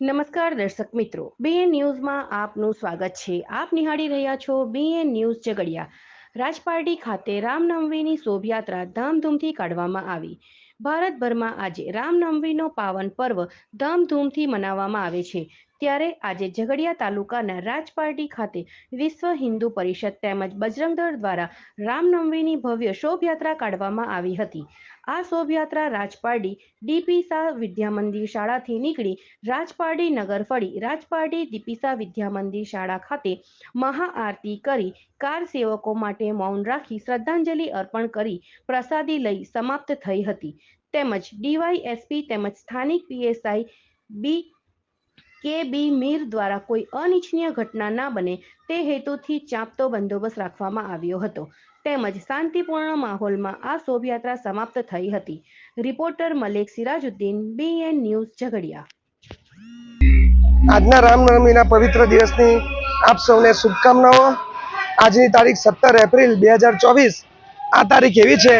નમસ્કાર દર્શક મિત્રો. બીએન ન્યૂઝમાં આપનું સ્વાગત છે. આપ નિહાળી રહ્યા છો બીએન ન્યૂઝ ઝઘડિયા. રાજપારડી ખાતે રામનવમીની શોભાયાત્રા ધામધૂમથી કાઢવામાં આવી. ભારતભરમાં આજે રામનવમીનો પાવન પર્વ ધામધૂમથી મનાવવામાં આવે છે. ત્યારે આજે ઝઘડિયા તાલુકાના રાજપાર્ટી ખાતે વિશ્વ હિન્દુ પરિષદ તેમજ બજરંગ દળ દ્વારા રામનવમીની ભવ્ય શોભાયાત્રા કાઢવામાં આવી હતી. આ શોભાયાત્રા રાજપારડી ડીપી વિદ્યામંદિર શાળાથી નીકળી રાજપારડી નગર ફળી રાજપારડી દીપીસા વિદ્યામંદિર શાળા ખાતે મહાઆરતી કરી કાર સેવકો માટે મૌન રાખી શ્રદ્ધાંજલિ અર્પણ કરી પ્રસાદી લઈ સમાપ્ત થઈ હતી. તેમજ ડીવાયએસપી તેમજ સ્થાનિક પીએસઆઈ બી કે બી મીર દ્વારા કોઈ અનિચ્છનીય ઘટના ના બને તે હેતુથી ચાંપતો બંદોબસ્ત રાખવામાં આવ્યો હતો. તેમજ શાંતિપૂર્ણ માહોલમાં આ શોભાયાત્રા સમાપ્ત થઈ હતી. Reporter Malek Sirajuddin B N news Jhagadia. આજના રામનવમીના પવિત્ર દિવસની આપ સૌને શુભકામનાઓ. આજની તારીખ સત્તર એપ્રિલ બે હજાર ચોવીસ. આ તારીખ એવી છે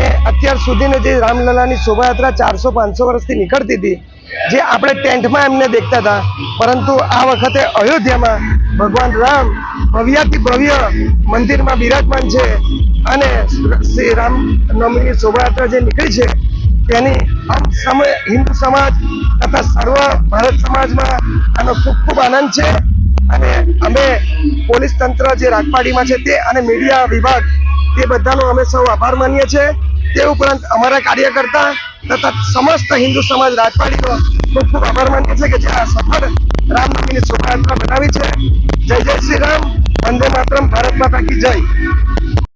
કે અત્યાર સુધીની જે રામલલાની શોભાયાત્રા ચારસો પાંચસો વર્ષથી નીકળતી હતી, જે આપણે ટેન્ટમાં એમને દેખતા હતા, પરંતુ આ વખતે અયોધ્યામાં ભગવાન રામ ભવ્યાથી ભવ્ય મંદિરમાં બિરાજમાન છે અને શ્રી રામ નવમીની શોભાયાત્રા જે નીકળી છે, તેની સમય હિન્દુ સમાજ તથા સર્વ ભારત સમાજમાં આનો ખૂબ ખૂબ આનંદ છે અને અમે પોલીસ તંત્ર જે રાજપાડીમાં છે તે અને મીડિયા વિભાગ, તે બધાનો અમે સૌ આભાર માનીએ છીએ. તે ઉપરાંત અમારા કાર્યકર્તા તથા સમસ્ત હિન્દુ સમાજ રાજપાડીનો ખૂબ ખૂબ આભાર માનીએ છીએ કે જે આ સફળ રામનવમીની શોભાયાત્રા બનાવી છે. જય જય શ્રી રામ. વંદે માતરમ. ભારત માતા કી જય.